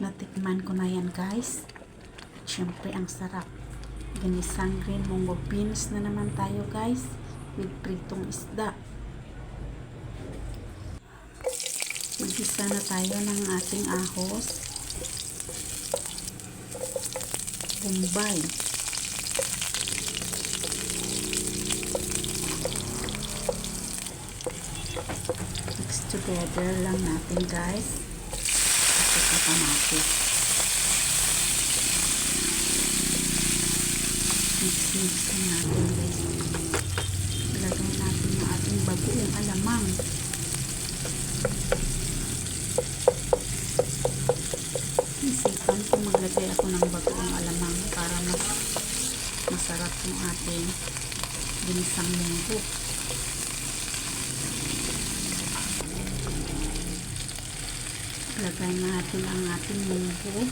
Natikman ko na yan guys. At syempre ang sarap. Ginisang green mungo beans na naman tayo guys. With pritong isda. Magisa na tayo ng ating ahos. Bombay. Mix together lang natin guys. Saka kamatis. Mix mix lang natin guys. Ilagay natin yung ating bagoong alamang. Isipan ko maglagay ako ng bagoong alamang para mas masarap yung ating ginisang munggo. Lagay natin ang ating munggo.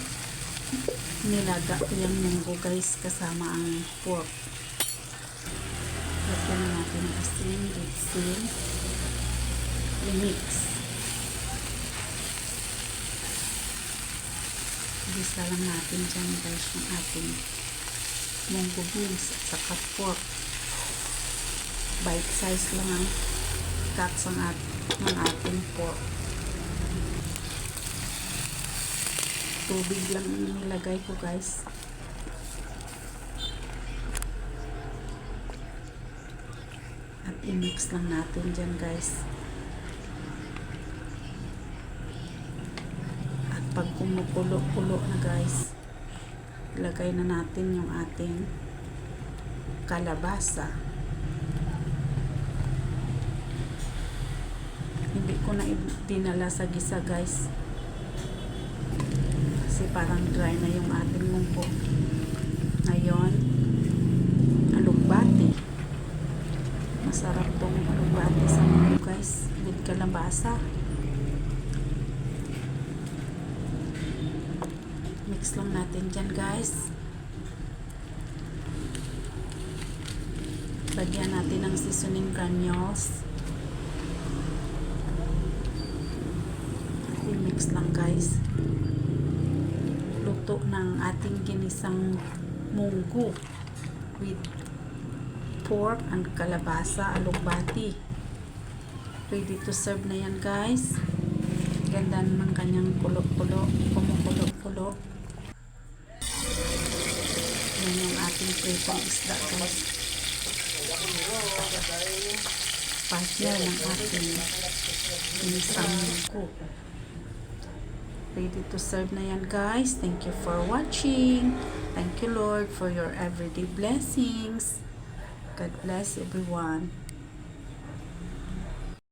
Nilaga ko yung munggo guys kasama ang pork. Lagyan na natin asin, bitsin, i-mix. Bisa lang natin dyan guys yung ating munggo beans at saka pork. Bite size lang ang cuts ang ng ating pork. Tubig lang ang nilagay ko guys. At i-mix lang natin dyan guys. At pag kumukulo-kulo na guys, ilagay na natin yung ating kalabasa. Hindi ko na dinala sa gisa guys. Kasi parang dry na yung ating munggo. Ngayon, alugbati. Masarap tong alugbati sa munggo guys. With kalabasa. Mix lang natin dyan guys. Lagyan natin ng seasoning granules. I-mix lang guys luto ng ating ginisang munggo with pork and kalabasa, alugbati. Ready to serve na yan guys. Ganda ng kanyang kulo-kulo, kumukulo-kulo. Yan yung ating pritong isda guys. Partner ng ating ginisang munggo. Ready to serve na yan guys. Thank you for watching. Thank you Lord for your everyday blessings. God bless everyone.